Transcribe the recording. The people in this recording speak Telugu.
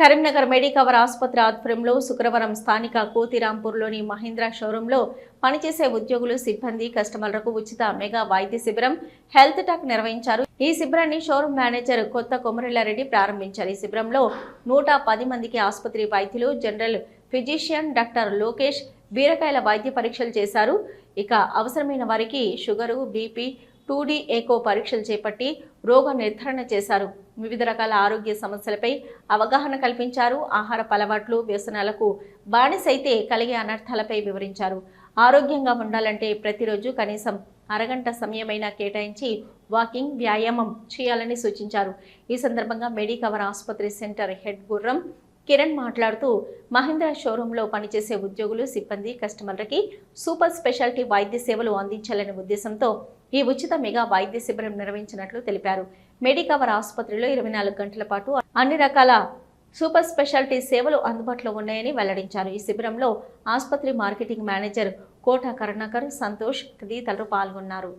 కరీంనగర్ మెడికవర్ ఆసుపత్రి ఆధ్వర్యంలో శుక్రవారం స్థానిక కోతిరాంపూర్లోని మహీంద్రా షోరూంలో పనిచేసే ఉద్యోగులు సిబ్బంది కస్టమర్లకు ఉచిత మెగా వైద్య శిబిరం హెల్త్ టాక్ నిర్వహించారు. ఈ శిబిరాన్ని షోరూం మేనేజర్ కొత్త కొమరిల్లారెడ్డి ప్రారంభించారు. ఈ శిబిరంలో నూట పది మందికి ఆసుపత్రి వైద్యులు general physician doctor Lokesh Beerakayala వైద్య పరీక్షలు చేశారు. ఇక అవసరమైన వారికి షుగరు బీపీ టూ డి ఏకో పరీక్షలు చేపట్టి రోగ నిర్ధారణ చేశారు. వివిధ రకాల ఆరోగ్య సమస్యలపై అవగాహన కల్పించారు. ఆహార అలవాట్లు వ్యసనాలకు బానిసైతే కలిగే అనర్థాలపై వివరించారు. ఆరోగ్యంగా ఉండాలంటే ప్రతిరోజు కనీసం అరగంట సమయమైనా కేటాయించి వాకింగ్ వ్యాయామం చేయాలని సూచించారు. ఈ సందర్భంగా మెడికవర్ ఆసుపత్రి సెంటర్ హెడ్ గుర్రం కిరణ్ మాట్లాడుతూ మహీంద్రా షోరూంలో పనిచేసే ఉద్యోగులు సిబ్బంది కస్టమర్లకి సూపర్ స్పెషాలిటీ వైద్య సేవలు అందించాలనే ఉద్దేశంతో ఈ ఉచిత మెగా వైద్య శిబిరం నిర్వహించినట్లు తెలిపారు. మెడికవర్ ఆసుపత్రిలో ఇరవై నాలుగు గంటల పాటు అన్ని రకాల సూపర్ స్పెషాలిటీ సేవలు అందుబాటులో ఉన్నాయని వెల్లడించారు. ఈ శిబిరంలో ఆసుపత్రి మార్కెటింగ్ మేనేజర్ కోట కరుణాకర్ సంతోష్ తదితరులు పాల్గొన్నారు